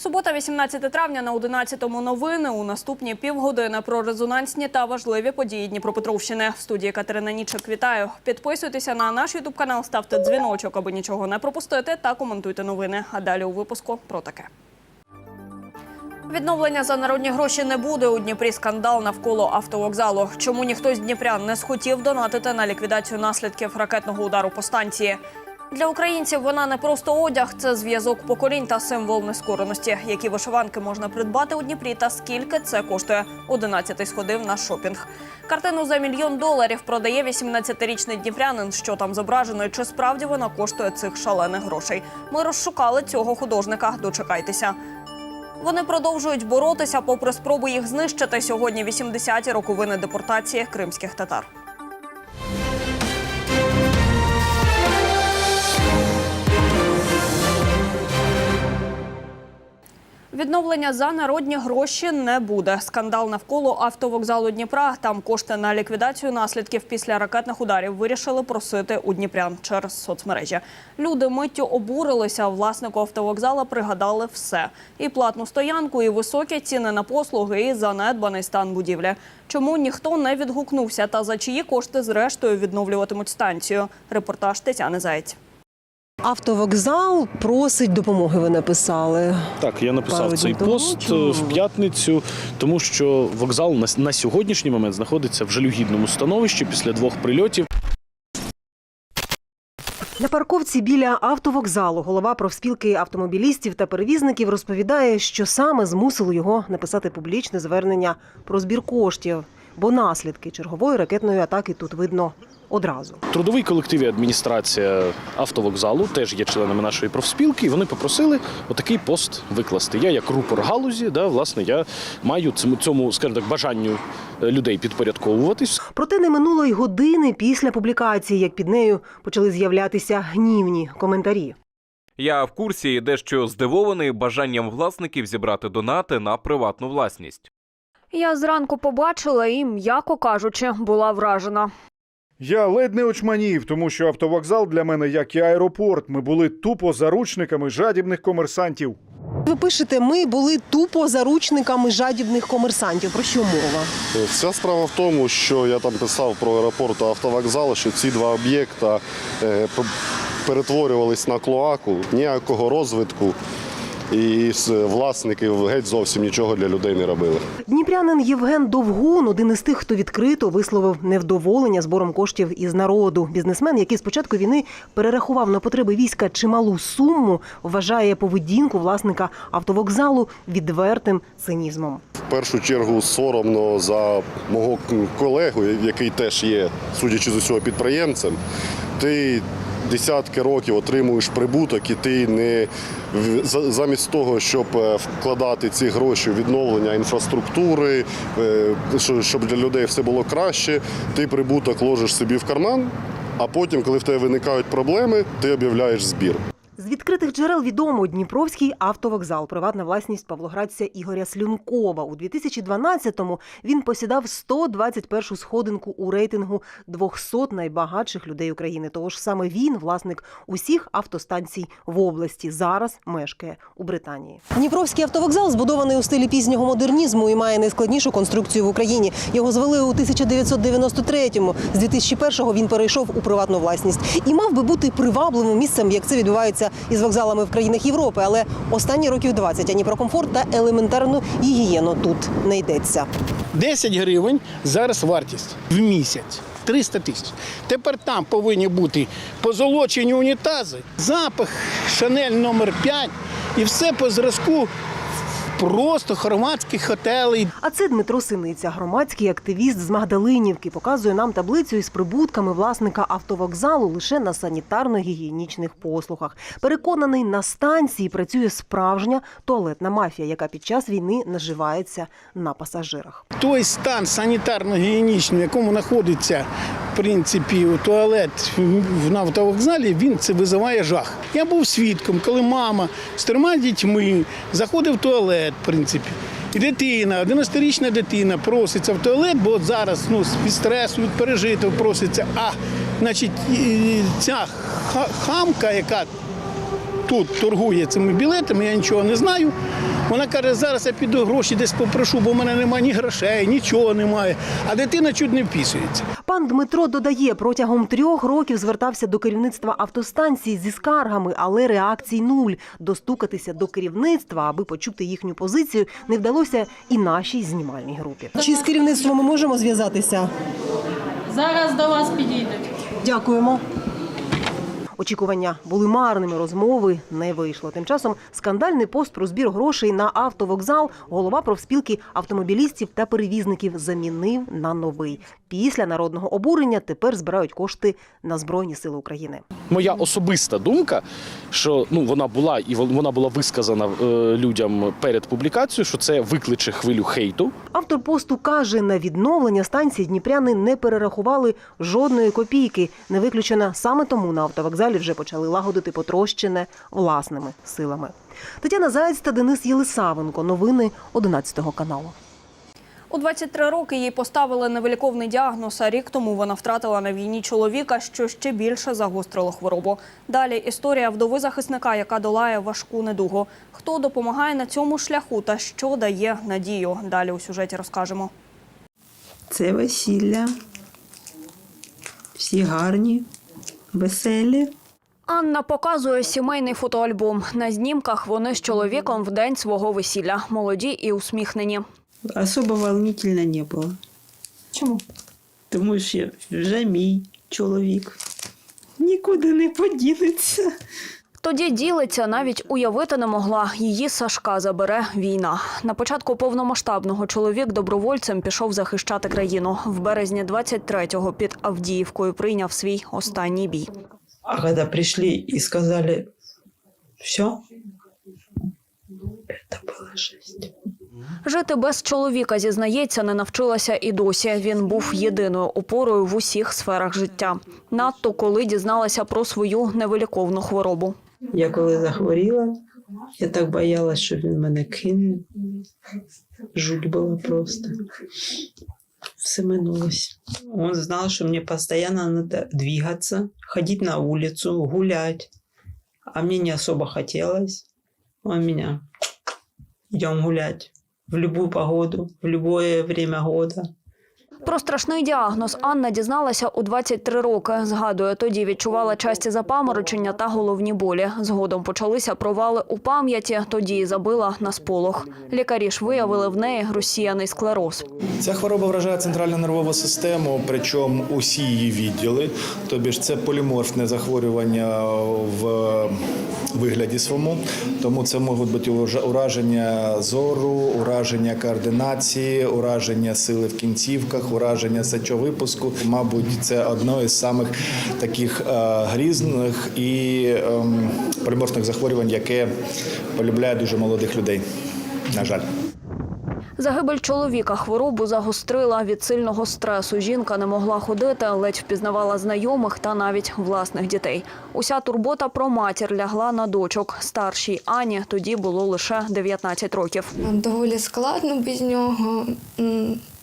Субота, 18 травня на 11-му новини. У наступні півгодини про резонансні та важливі події Дніпропетровщини. В студії Катерина Нічик вітаю. Підписуйтеся на наш ютуб канал, ставте дзвіночок, аби нічого не пропустити, та коментуйте новини. А далі у випуску про таке. Відновлення за народні гроші не буде. У Дніпрі скандал навколо автовокзалу. Чому ніхто з Дніпрян не схотів донатити на ліквідацію наслідків ракетного удару по станції? Для українців вона не просто одяг, це зв'язок поколінь та символ нескореності. Які вишиванки можна придбати у Дніпрі та скільки це коштує? 11-й сходив на шопінг. Картину за мільйон доларів продає 18-річний дніпрянин. Що там зображено і чи справді вона коштує цих шалених грошей? Ми розшукали цього художника. Дочекайтеся. Вони продовжують боротися, попри спроби їх знищити. Сьогодні 80-ті роковини депортації кримських татар. Відновлення за народні гроші не буде. Скандал навколо автовокзалу Дніпра. Там кошти на ліквідацію наслідків після ракетних ударів вирішили просити у дніпрян через соцмережі. Люди миттю обурилися. Власнику автовокзала пригадали все: і платну стоянку, і високі ціни на послуги, і занедбаний стан будівлі. Чому ніхто не відгукнувся та за чиї кошти зрештою відновлюватимуть станцію? Репортаж Тетяни Заєць. Автовокзал просить допомоги. Ви написали. Так, я написав цей тому, пост чому? е, в п'ятницю, тому що вокзал на, на сьогоднішній момент знаходиться в жалюгідному становищі після двох прильотів. На парковці біля автовокзалу голова профспілки автомобілістів та перевізників розповідає, що саме змусило його написати публічне звернення про збір коштів, бо наслідки чергової ракетної атаки тут видно одразу. Трудовий колектив і адміністрація автовокзалу теж є членами нашої профспілки, і вони попросили отакий пост викласти. Я, як рупор галузі, да, власне, я маю цьому, цьому скажімо так, бажанню е, людей підпорядковуватись. Проте не минуло й години після публікації, як під нею почали з'являтися гнівні коментарі. Я в курсі і дещо здивований бажанням власників зібрати донати на приватну власність. Я зранку побачила і, м'яко кажучи, була вражена. Я ледь не очманів, тому що автовокзал для мене як і аеропорт. Ми були тупо заручниками жадібних комерсантів. Ви пишете, ми були тупо заручниками жадібних комерсантів. Про що мова? Вся справа в тому, що я там писав про аеропорт та автовокзал, що ці два об'єкта е, перетворювались на клоаку, ніякого розвитку. І з- власники геть зовсім нічого для людей не робили. Дніпрянин Євген Довгун один із тих, хто відкрито висловив невдоволення збором коштів із народу. Бізнесмен, який з початку війни перерахував на потреби війська чималу суму, вважає поведінку власника автовокзалу відвертим цинізмом. В першу чергу соромно за мого колегу, який теж є, судячи з усього, підприємцем. Ти десятки років отримуєш прибуток, і ти не замість того, щоб е, вкладати ці гроші в відновлення інфраструктури, е, щоб для людей все було краще, ти прибуток ложиш собі в карман. А потім, коли в тебе виникають проблеми, ти об'являєш збір. Відкритих джерел відомо Дніпровський автовокзал, приватна власність павлоградця Ігоря Слюнкова. У 2012-му він посідав 121-шу сходинку у рейтингу 200 найбагатших людей України. Тож саме він, власник усіх автостанцій в області, зараз мешкає у Британії. Дніпровський автовокзал збудований у стилі пізнього модернізму і має найскладнішу конструкцію в Україні. Його звели у 1993-му. З 2001-го він перейшов у приватну власність і мав би бути привабливим місцем, як це відбувається із вокзалами в країнах Європи. Але останні років 20 ані про комфорт та елементарну гігієну тут не йдеться. 10 гривень зараз вартість в місяць. 300 тисяч. Тепер там повинні бути позолочені унітази, запах Шанель номер 5 і все по зразку просто хорватських готелей. А це Дмитро Синиця, громадський активіст з Магдалинівки, показує нам таблицю із прибутками власника автовокзалу лише на санітарно-гігієнічних послугах. Переконаний, на станції працює справжня туалетна мафія, яка під час війни наживається на пасажирах. Той стан санітарно-гігієнічний, в якому знаходиться принципі туалет в- на автовокзалі, він це визиває жах. Я був свідком, коли мама з трьома дітьми заходить в туалет, в принципі. І дитина, 11-річна дитина проситься в туалет, бо зараз ну, від стресу, від пережитого проситься. А значить, ця хамка, яка тут торгує цими білетами, я нічого не знаю. Вона каже, зараз я піду гроші десь попрошу, бо в мене немає ні грошей, нічого немає. А дитина чуть не вписується. Пан Дмитро додає, протягом трьох років звертався до керівництва автостанції зі скаргами, але реакцій нуль. Достукатися до керівництва, аби почути їхню позицію, не вдалося і нашій знімальній групі. Чи з керівництвом ми можемо зв'язатися? Зараз до вас підійдуть. Дякуємо. Очікування були марними, розмови не вийшло. Тим часом скандальний пост про збір грошей на автовокзал голова профспілки автомобілістів та перевізників замінив на новий. Після народного обурення тепер збирають кошти на Збройні Сили України. Моя особиста думка, що ну вона була і вон- вона була висказана е, людям перед публікацією, що це викличе хвилю хейту. Автор посту каже, на відновлення станції дніпряни не перерахували жодної копійки. Не виключена саме тому на автовокзалі вже почали лагодити потрощене власними силами. Тетяна Заєць та Денис Єлисавенко. Новини 11 каналу. У 23 роки їй поставили невиліковний діагноз. А рік тому вона втратила на війні чоловіка, що ще більше загострило хворобу. Далі історія вдови захисника, яка долає важку недугу. Хто допомагає на цьому шляху та що дає надію? Далі у сюжеті розкажемо. Це весілля. Всі гарні, веселі. Анна показує сімейний фотоальбом. На знімках вони з чоловіком в день свого весілля. Молоді і усміхнені. Особо волнительно не було. Чому? Тому що вже мій чоловік нікуди не подінеться. Тоді ділиться, навіть уявити не могла. Її Сашка забере війна. На початку повномасштабного чоловік добровольцем пішов захищати країну. В березні 23-го під Авдіївкою прийняв свій останній бій. А коли прийшли і сказали, все, це було жесть. Жити без чоловіка, зізнається, не навчилася і досі. Він був єдиною опорою в усіх сферах життя. Надто коли дізналася про свою невиліковну хворобу. Я коли захворіла, я так боялась, що він мене кине. Жуть була просто. Все. Он знал, что мне постоянно надо двигаться, ходить на улицу, гулять. А мне не особо хотелось. Он меня идем гулять в любую погоду, в любое время года. Про страшний діагноз Анна дізналася у 23 роки. Згадує, тоді відчувала часті запаморочення та головні болі. Згодом почалися провали у пам'яті, тоді і забила на сполох. Лікарі ж виявили в неї розсіяний склероз. Ця хвороба вражає центральну нервову систему, причому усі її відділи. Тобі ж це поліморфне захворювання в вигляді своєму. Тому це можуть бути ураження зору, ураження координації, ураження сили в кінцівках, ураження сечовипуску. Мабуть, це одне із самих таких е, грізних і ем, поліморфних захворювань, яке полюбляє дуже молодих людей. На жаль. Загибель чоловіка хворобу загострила від сильного стресу. Жінка не могла ходити, ледь впізнавала знайомих та навіть власних дітей. Уся турбота про матір лягла на дочок. Старшій Ані тоді було лише 19 років. Доволі складно без нього.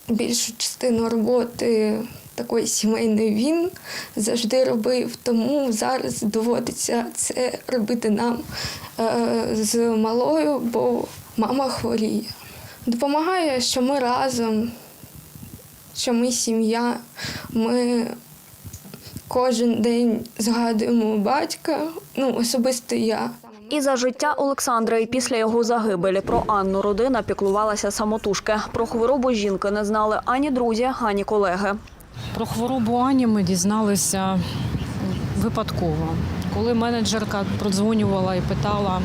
Більшу частину роботи такої сімейної він завжди робив, тому зараз доводиться це робити нам е, з малою, бо мама хворіє. Допомагає, що ми разом, що ми сім'я. Ми кожен день згадуємо батька, ну особисто я. І за життя Олександра, і після його загибелі про Анну родина піклувалася самотужки. Про хворобу жінки не знали ані друзі, ані колеги. Про хворобу Ані ми дізналися випадково. Коли менеджерка продзвонювала і питала,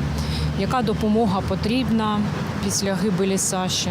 яка допомога потрібна після гибелі Саші,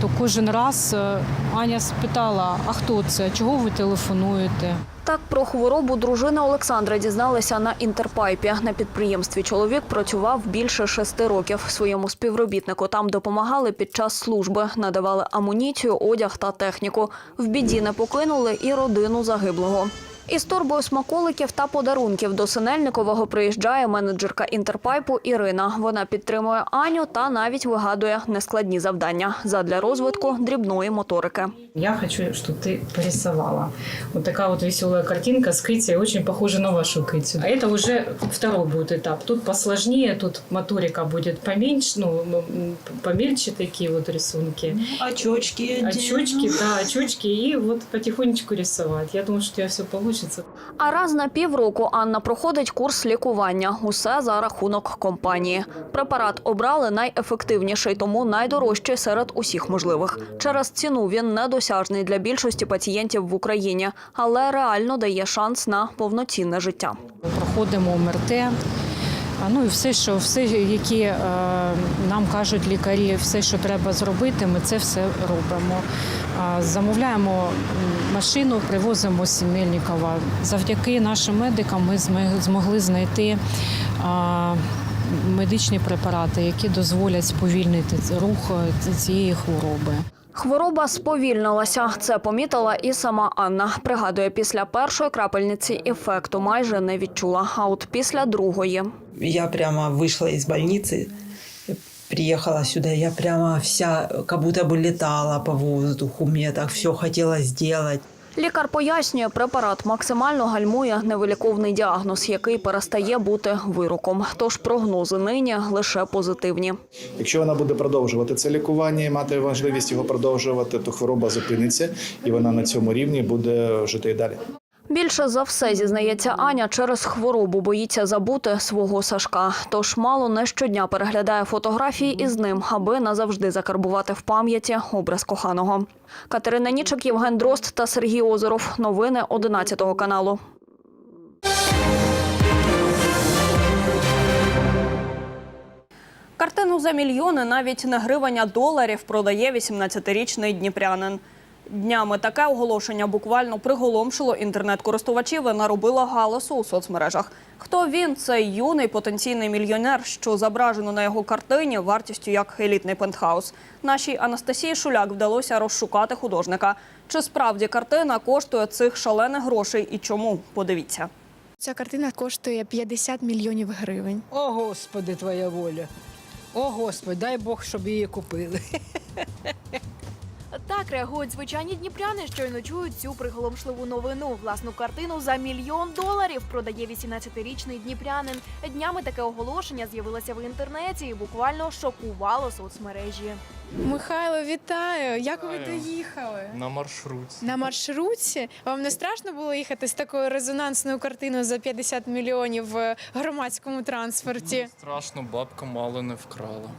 то кожен раз е, Аня спитала: а хто це? Чого ви телефонуєте? Так про хворобу дружина Олександра дізналася на інтерпайпі. На підприємстві чоловік працював більше шести років. Своєму співробітнику там допомагали під час служби, надавали амуніцію, одяг та техніку. В біді не покинули і родину загиблого. Із торбою смаколиків та подарунків до Синельникового приїжджає менеджерка інтерпайпу Ірина. Вона підтримує Аню та навіть вигадує нескладні завдання задля розвитку дрібної моторики. Я хочу, чтобы ты порисовала. Вот такая вот веселая картинка с Кити, очень похожа на вашу Китю. А это уже второй будет этап. Тут посложнее, тут моторика будет поменьше, ну, м, помельче такие вот рисунки. Очочки. Очечки, да, очечки, и вот потихонечку рисовать. Я думаю, что у тебя все получится. А раз на півроку Анна проходить курс лікування. Усе за рахунок компанії. Препарат обрали найефективніший, тому найдорожчий серед усіх можливих. Через ціну він недосяжний для більшості пацієнтів в Україні, але реально дає шанс на повноцінне життя. Проходимо МРТ. Ну і все, що все, які е, нам кажуть лікарі, все, що треба зробити, ми це все робимо. А, замовляємо машину, привозимо з Сімельникова. Завдяки нашим медикам ми змогли знайти медичні препарати, які дозволять сповільнити рух е, цієї хвороби. Хвороба сповільнилася. Це помітила і сама Анна. Пригадує, після першої крапельниці ефекту майже не відчула. А от після другої Я прямо вышла из больницы, приехала сюда, я прямо вся, как будто бы летала по воздуху, мне так все хотела сделать. Лікар пояснює, препарат максимально гальмує невиліковний діагноз, який перестає бути вироком. Тож прогнози нині лише позитивні. Якщо вона буде продовжувати це лікування і мати можливість його продовжувати, то хвороба зупиниться і вона на цьому рівні буде жити і далі. Більше за все, зізнається Аня, через хворобу боїться забути свого Сашка. Тож мало не щодня переглядає фотографії із ним, аби назавжди закарбувати в пам'яті образ коханого. Катерина Нічик, Євген Дрозд та Сергій Озеров. Новини 11 каналу. Картину за мільйони, навіть не гривень, а доларів продає 18-річний дніпрянин. Днями таке оголошення буквально приголомшило інтернет-користувачів і наробило галасу у соцмережах. Хто він? Це юний потенційний мільйонер, що зображено на його картині вартістю як елітний пентхаус. Нашій Анастасії Шуляк вдалося розшукати художника. Чи справді картина коштує цих шалених грошей і чому? Подивіться. Ця картина коштує 50 мільйонів гривень. О, Господи, твоя воля. О, Господи, дай Бог, щоб її купили. Так реагують звичайні дніпряни, щойно чують цю приголомшливу новину. Власну картину за мільйон доларів продає 18-річний дніпрянин. Днями таке оголошення з'явилося в інтернеті і буквально шокувало соцмережі. Михайло, вітаю! Як ви доїхали? На маршруті. На маршрутці вам не страшно було їхати з такою резонансною картиною за 50 мільйонів в громадському транспорті? Страшно, бабка мало не вкрала.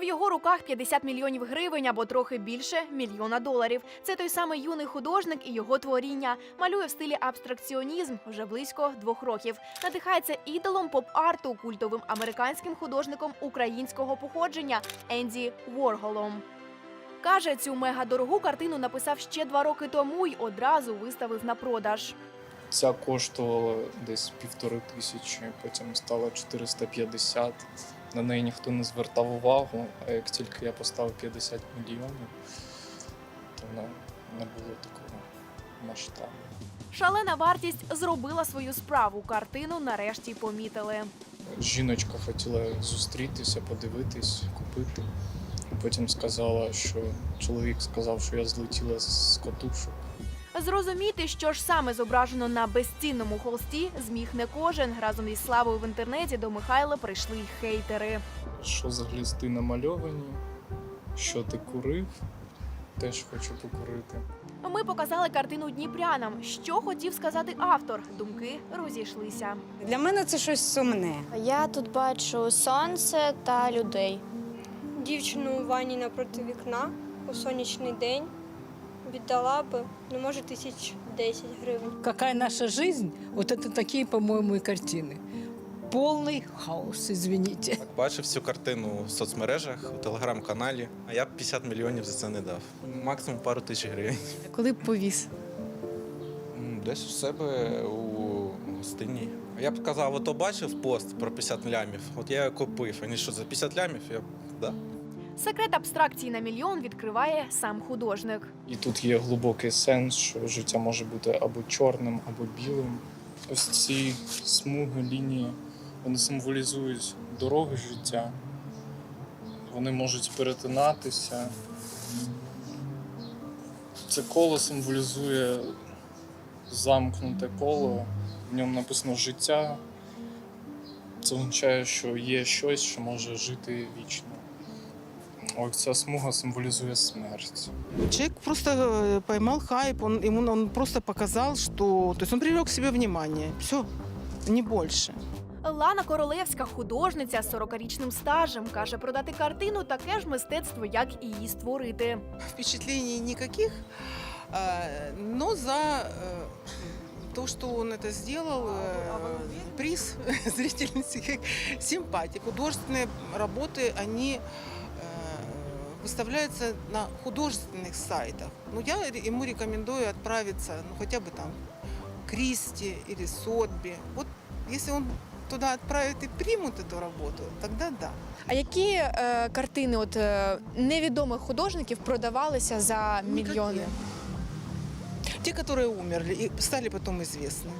В його руках 50 мільйонів гривень або трохи більше мільйона доларів. Це той самий юний художник і його творіння. Малює в стилі абстракціонізм вже близько двох років. Надихається ідолом поп-арту, культовим американським художником українського походження Енді Ворголом. Каже, цю мегадорогу картину написав ще два роки тому й одразу виставив на продаж. Ця коштувала десь півтори тисячі, потім стало 450. На неї ніхто не звертав увагу, а як тільки я поставив 50 мільйонів, то не, не було такого масштабу. Шалена вартість зробила свою справу. Картину нарешті помітили. Жіночка хотіла зустрітися, подивитись, купити. Потім сказала, що чоловік сказав, що я злетіла з катушок. Зрозуміти, що ж саме зображено на безцінному холсті, зміг не кожен. Разом із славою в інтернеті до Михайла прийшли й хейтери. Що за глісти намальовані, що ти курив, теж хочу покурити. Ми показали картину дніпрянам. Що хотів сказати автор? Думки розійшлися. Для мене це щось сумне. Я тут бачу сонце та людей. Дівчину у ванні напроти вікна у сонячний день віддала би, ну може, тисяч десять гривень. Какая наша жизнь? Вот это такие, по-моему, и картины. Полный хаос, извините. Бачив цю картину в соцмережах, у телеграм-каналі, а я б 50 мільйонів за це не дав. Максимум пару тисяч гривень. Коли б повіз. М, Десь у себе у гостині. Я б сказав, ото бачив пост про 50 лямів. От я його купив. Вони що за 50 лямів? Я б да. Секрет абстракції на мільйон відкриває сам художник. І тут є глибокий сенс, що життя може бути або чорним, або білим. Ось ці смуги, лінії, вони символізують дороги життя. Вони можуть перетинатися. Це коло символізує замкнуте коло, в ньому написано життя. Це означає, що є щось, що може жити вічно. Ось ця смуга символізує смерть. Человек просто э, поймал хайп, он, ему, он просто показал, что... То есть он привлек к себе внимание. Все, не больше. Лана Королевська, художниця з 40-річним стажем, каже, продати картину таке ж мистецтво, як і її створити. Впечатлений никаких, а, но за э, то, что он это сделал, э, приз зрительности, симпатии. Художественные работы, они э, выставляются на художественных сайтах. Ну, я ре- ему рекомендую отправиться, ну, хотя бы там, к Кристи или Сотби. Вот если он туда отправит и примут эту работу, тогда да. А які е, картини от е, невідомих художників продавалися за мільйони? Те, которые умерли и стали потом известны.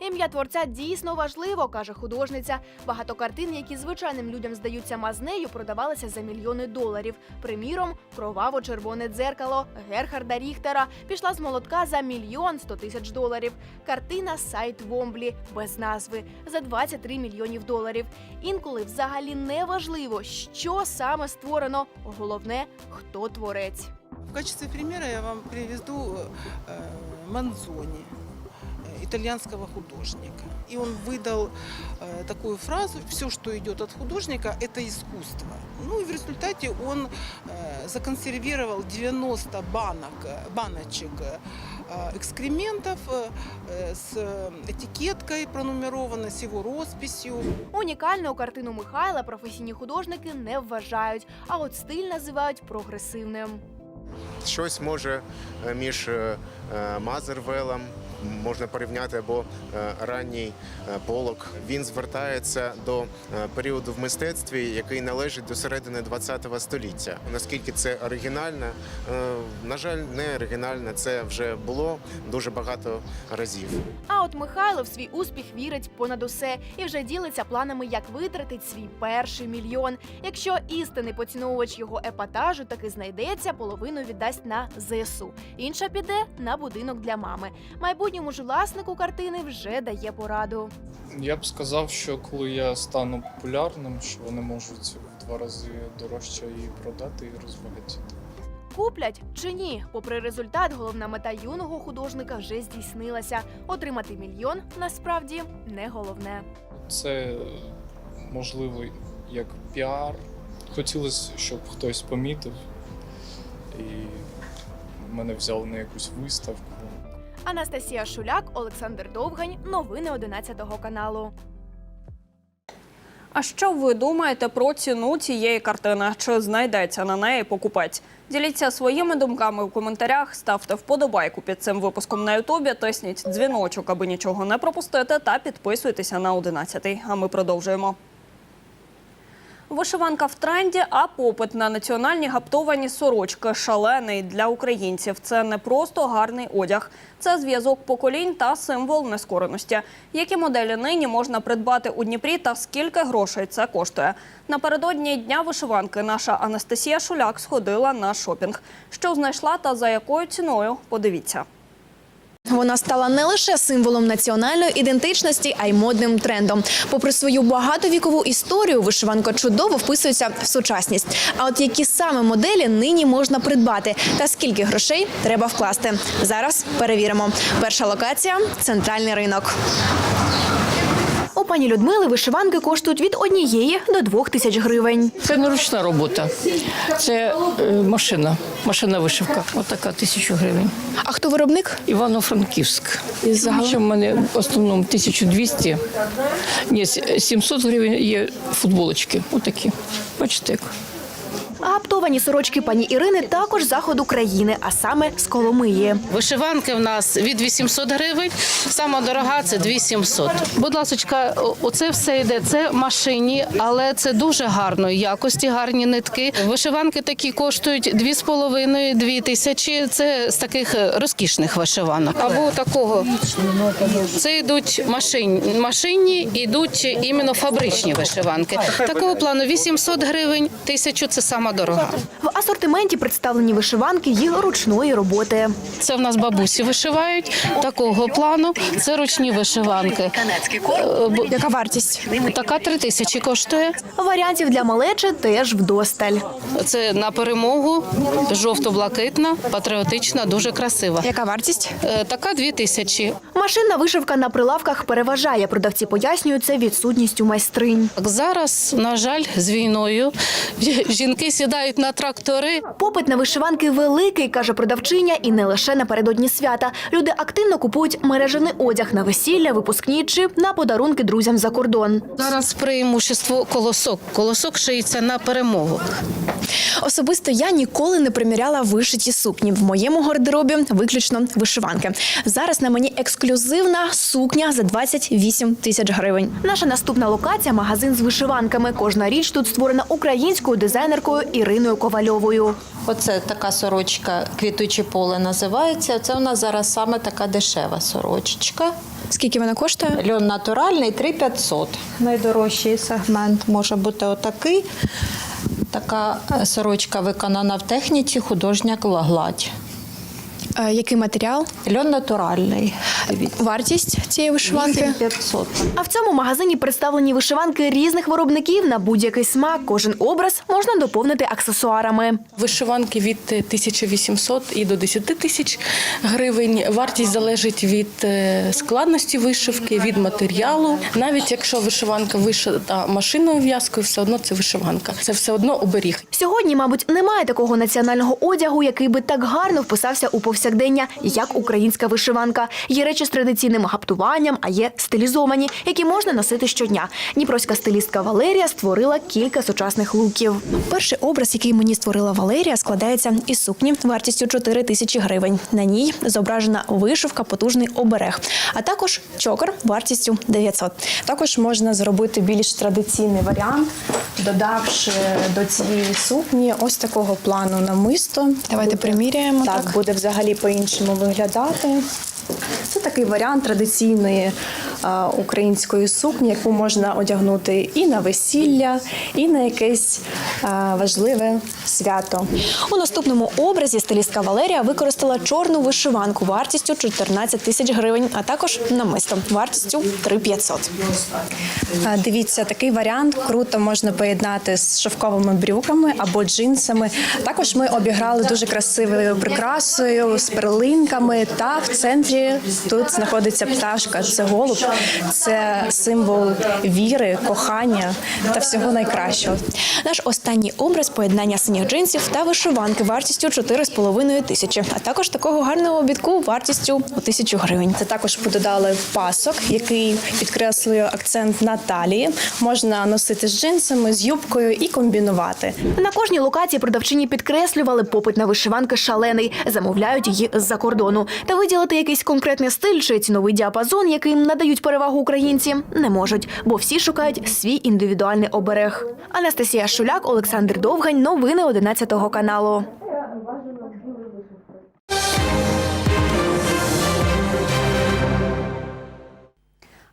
Ім'я творця дійсно важливо, каже художниця. Багато картин, які звичайним людям здаються мазнею, продавалися за мільйони доларів. Приміром, кроваво-червоне дзеркало Герхарда Ріхтера пішла з молотка за мільйон сто тисяч доларів. Картина Сайт Вомблі без назви за 23 мільйонів доларів. Інколи взагалі не важливо, що саме створено. Головне, хто творець. В качестве примера я вам приведу э, Манзони, итальянского художника. И он выдал э, такую фразу «Все, что идет от художника, это искусство». Ну и в результате он э, законсервировал 90 банок, э, баночек э, экскрементов э, с этикеткой пронумерованной, с его росписью. Унікальну картину Михайла професійні художники не вважають, а от стиль називають прогресивним. Щось може е, між е, е, Мазервелем можна порівняти або е, ранній е, полок. Він звертається до е, періоду в мистецтві, який належить до середини ХХ століття. Наскільки це оригінально, Е, на жаль, не оригінально. Це вже було дуже багато разів. А от Михайло в свій успіх вірить понад усе і вже ділиться планами, як витратить свій перший мільйон. Якщо істинний поціновувач його епатажу таки знайдеться, половину віддасть на ЗСУ. Інша піде на будинок для мами. Майбутньому ж власнику картини вже дає пораду. Я б сказав, що коли я стану популярним, що вони можуть в два рази дорожче її продати і розбагатіти. Куплять чи ні? Попри результат, головна мета юного художника вже здійснилася. Отримати мільйон насправді не головне. Це можливо як піар. Хотілося, щоб хтось помітив і мене взяли на якусь виставку. Анастасія Шуляк, Олександр Довгань. Новини 11 каналу. А що ви думаєте про ціну цієї картини? Чи знайдеться на неї покупець? Діліться своїми думками у коментарях, ставте вподобайку під цим випуском на Ютубі, тисніть дзвіночок, аби нічого не пропустити, та підписуйтеся на 11. А ми продовжуємо. Вишиванка в тренді, а попит на національні гаптовані сорочки шалений для українців. Це не просто гарний одяг, це зв'язок поколінь та символ нескореності. Які моделі нині можна придбати у Дніпрі та скільки грошей це коштує? Напередодні дня вишиванки наша Анастасія Шуляк сходила на шопінг. Що знайшла та за якою ціною? Подивіться. Вона стала не лише символом національної ідентичності, а й модним трендом. Попри свою багатовікову історію, вишиванка чудово вписується в сучасність. А от які саме моделі нині можна придбати та скільки грошей треба вкласти? Зараз перевіримо. Перша локація центральний ринок. У пані Людмили вишиванки коштують від однієї до двох тисяч гривень. Це не ручна робота, це е, машина, машина вишивка. Отака тисячу гривень. А хто виробник? Івано-Франківськ. Що в мене в основному 1200, ні, 700 гривень є футболочки. Отакі. Бачите як. Гаптовані сорочки пані Ірини також заходу країни, а саме з Коломиї. Вишиванки в нас від 800 гривень, сама дорога це 2700. Будь ласочка, оце все йде. Це машині, але це дуже гарної якості, гарні нитки. Вишиванки такі коштують 2,5-2 тисячі. Це з таких е, розкішних вишиванок. Або такого. Це йдуть машин, машинні, йдуть іменно фабричні вишиванки. Такого плану 800 гривень, 1000 – це сама дорога. В асортименті представлені вишиванки їх ручної роботи. Це в нас бабусі вишивають такого плану. Це ручні вишиванки. Е, Яка вартість? Така три тисячі коштує. Варіантів для малечі теж вдосталь. Це на перемогу, жовто-блакитна, патріотична, дуже красива. Яка вартість? Е, Така дві тисячі. Машинна вишивка на прилавках переважає. Продавці пояснюють це відсутністю майстринь. Зараз, на жаль, з війною жінки сідають на трактори. Попит на вишиванки великий, каже продавчиня, і не лише напередодні свята. Люди активно купують мережений одяг на весілля, випускні чи на подарунки друзям за кордон. Зараз преимущество колосок. Колосок шиється на перемогу. Особисто я ніколи не приміряла вишиті сукні. В моєму гардеробі виключно вишиванки. Зараз на мені ексклюзивна сукня за 28 тисяч гривень. Наша наступна локація магазин з вишиванками. Кожна річ тут створена українською дизайнеркою Іриною Ковальовою. Оце така сорочка квітуче поле називається. Це у нас зараз саме така дешева сорочечка. Скільки вона коштує? Льон натуральний 3500. Найдорожчий сегмент може бути отакий. Така сорочка виконана в техніці художня гладь. Е, який матеріал? Льон натуральний. Вартість цієї вишиванки? 8500. А в цьому магазині представлені вишиванки різних виробників на будь-який смак. Кожен образ можна доповнити аксесуарами. Вишиванки від 1800 і до 10 тисяч гривень. Вартість залежить від е, складності вишивки, від матеріалу. Навіть якщо вишиванка вишита машинною в'язкою, все одно це вишиванка. Це все одно оберіг. Сьогодні, мабуть, немає такого національного одягу, який би так гарно вписався у повсякдення, як українська вишиванка. Є речі з традиційним гаптуванням, а є стилізовані, які можна носити щодня. Дніпровська стилістка Валерія створила кілька сучасних луків. Перший образ, який мені створила Валерія, складається із сукні вартістю 4 тисячі гривень. На ній зображена вишивка, потужний оберег, а також чокер вартістю 900. Також можна зробити більш традиційний варіант, додавши до цієї сукні ось такого плану намисто. Давайте приміряємо. Так, Так. буде взагалі по-іншому виглядати. Це такий варіант традиційної української сукні, яку можна одягнути і на весілля, і на якесь важливе свято. У наступному образі стилістка Валерія використала чорну вишиванку вартістю 14 тисяч гривень, а також намисто вартістю 3500. А, Дивіться, такий варіант круто можна поєднати з шовковими брюками або джинсами. Також ми обіграли дуже красивою прикрасою з перлинками. Та в центрі тут знаходиться пташка. Це голуб, це символ віри, кохання та всього найкращого. Наш останній образ поєднання синіх джинсів та вишиванки вартістю 4,5 тисячі, а також такого гарного обідку вартістю у тисячу гривень. Це також додали пасок, який підкреслює акцент на талії. Можна носити з джинсами, з юбкою і комбінувати. На кожній локації продавчині підкреслювали попит на вишиванки шалений, замовляють її з-за кордону. Та виділити якийсь конкретний стиль чи ціновий діапазон, яким надають перевагу українці, не можуть, бо всі шукають свій індивідуальний оберег. Анастасія Шуляк, Олександр Довгань. Новини 11 каналу.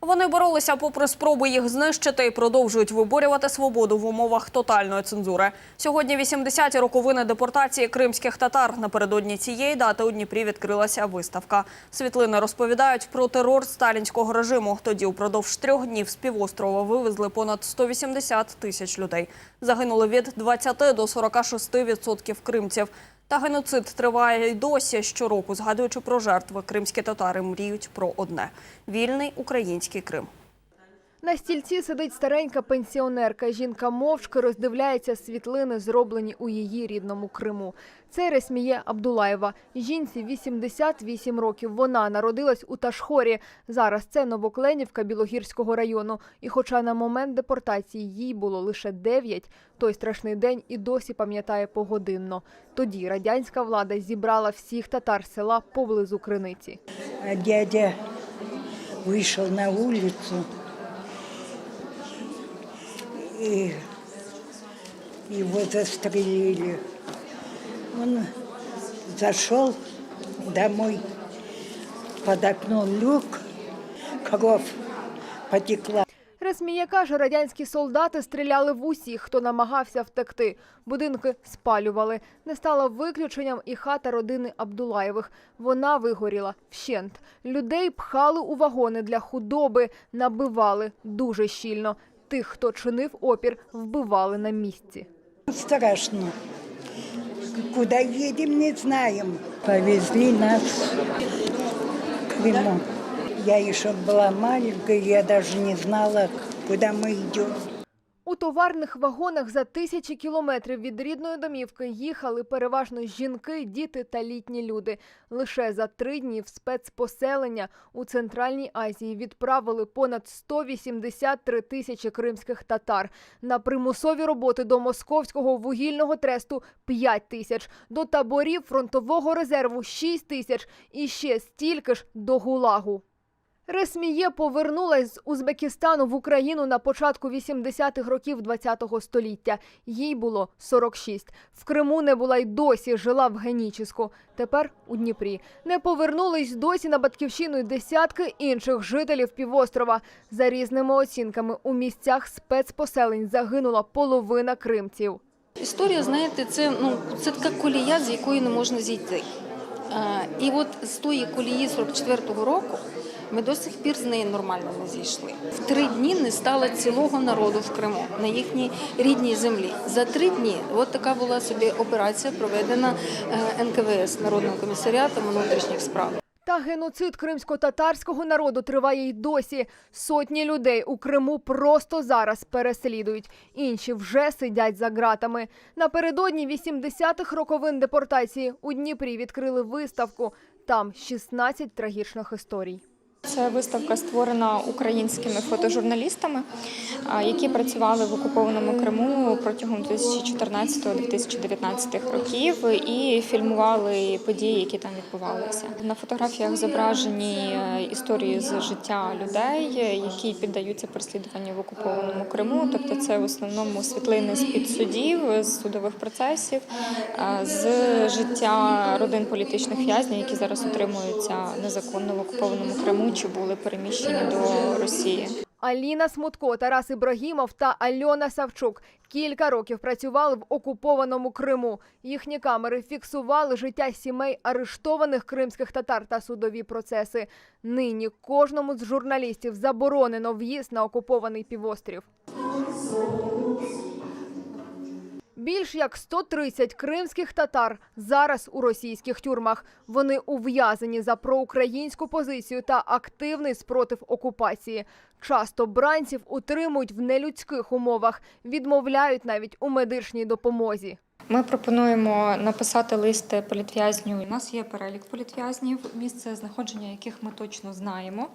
Вони боролися попри спроби їх знищити і продовжують виборювати свободу в умовах тотальної цензури. Сьогодні 80-ті роковини депортації кримських татар. Напередодні цієї дати у Дніпрі відкрилася виставка. Світлини розповідають про терор сталінського режиму. Тоді упродовж трьох днів з півострова вивезли понад 180 тисяч людей. Загинули від 20 до 46 відсотків кримців. Та геноцид триває й досі. Щороку, згадуючи про жертви, кримські татари мріють про одне – вільний український Крим. На стільці сидить старенька пенсіонерка. Жінка мовчки роздивляється світлини, зроблені у її рідному Криму. Це Ресміє Абдулаєва. Жінці 88 років. Вона народилась у Ташхорі. Зараз це Новокленівка Білогірського району. І хоча на момент депортації їй було лише 9, той страшний день і досі пам'ятає погодинно. Тоді радянська влада зібрала всіх татар села поблизу Криниці. Дядя вышел на улицу и его застрелили. Он зашел домой, под окном люк, кровь потекла. Ресміє каже, радянські солдати стріляли в усіх, хто намагався втекти. Будинки спалювали. Не стала виключенням і хата родини Абдулаєвих. Вона вигоріла вщент. Людей пхали у вагони для худоби, набивали дуже щільно. Тих, хто чинив опір, вбивали на місці. Страшно. Куда едем, не знаем. Повезли нас к Крыму. Я еще была маленькая, я даже не знала, куда мы идем. У товарних вагонах за тисячі кілометрів від рідної домівки їхали переважно жінки, діти та літні люди. Лише за три дні в спецпоселення у Центральній Азії відправили понад 183 тисячі кримських татар. На примусові роботи до московського вугільного тресту 5 тисяч, до таборів фронтового резерву 6 тисяч і ще стільки ж до гулагу. Ресміє повернулась з Узбекистану в Україну на початку 80-х років ХХ століття. Їй було 46. В Криму не була й досі, жила в Генічіску. Тепер у Дніпрі. Не повернулись досі на батьківщину й десятки інших жителів півострова. За різними оцінками, у місцях спецпоселень загинула половина кримців. Історія, знаєте, це ну це така колія, з якої не можна зійти. А, і от з тої колії 44-го року ми до сих пір з неї нормально не зійшли. В три дні не стало цілого народу в Криму на їхній рідній землі. За три дні от така була собі операція, проведена е, НКВС Народним комісаріатом внутрішніх справ. Та геноцид кримсько-татарського народу триває й досі. Сотні людей у Криму просто зараз переслідують. Інші вже сидять за ґратами. Напередодні 80-х роковин депортації у Дніпрі відкрили виставку. Там 16 трагічних історій. Це виставка створена українськими фотожурналістами, які працювали в окупованому Криму протягом 2014-2019 років і фільмували події, які там відбувалися. На фотографіях зображені е, історії з життя людей, які піддаються переслідуванню в окупованому Криму. Тобто, це в основному світлини з під судів, з судових процесів, е, з життя родин політичних в'язнів, які зараз утримуються незаконно в окупованому Криму чи були переміщені до Росії. Аліна Смутко, Тарас Ібрагімов та Альона Савчук кілька років працювали в окупованому Криму. Їхні камери фіксували життя сімей арештованих кримських татар та судові процеси. Нині кожному з журналістів заборонено в'їзд на окупований півострів. Більш як 130 кримських татар зараз у російських тюрмах. Вони ув'язані за проукраїнську позицію та активний спротив окупації. Часто бранців утримують в нелюдських умовах, відмовляють навіть у медичній допомозі. Ми пропонуємо написати листи політв'язню. У нас є перелік політв'язнів, місце знаходження яких ми точно знаємо.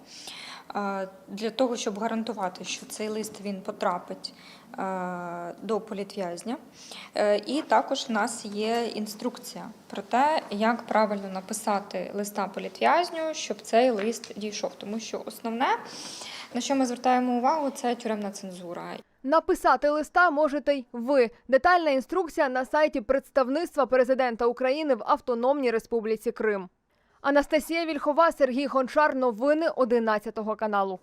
Е, Для того, щоб гарантувати, що цей лист він потрапить до політв'язня. Е, І також в нас є інструкція про те, як правильно написати листа політв'язню, щоб цей лист дійшов. Тому що основне, на що ми звертаємо увагу, це тюремна цензура. Написати листа можете й ви. Детальна інструкція на сайті представництва президента України в Автономній Республіці Крим. Анастасія Вільхова, Сергій Гончар. Новини 11 каналу.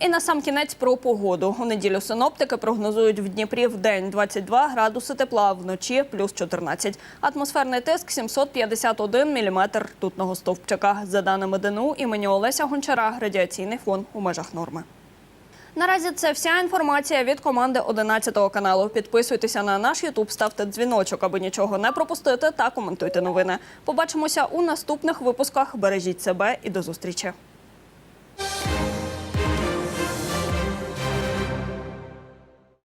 І на сам кінець про погоду. У неділю синоптики прогнозують в Дніпрі в день 22 градуси тепла, вночі плюс 14. Атмосферний тиск 751 міліметр ртутного стовпчика. За даними ДНУ імені Олеся Гончара, радіаційний фон у межах норми. Наразі це вся інформація від команди 11 каналу. Підписуйтеся на наш Ютуб, ставте дзвіночок, аби нічого не пропустити, та коментуйте новини. Побачимося у наступних випусках. Бережіть себе і до зустрічі.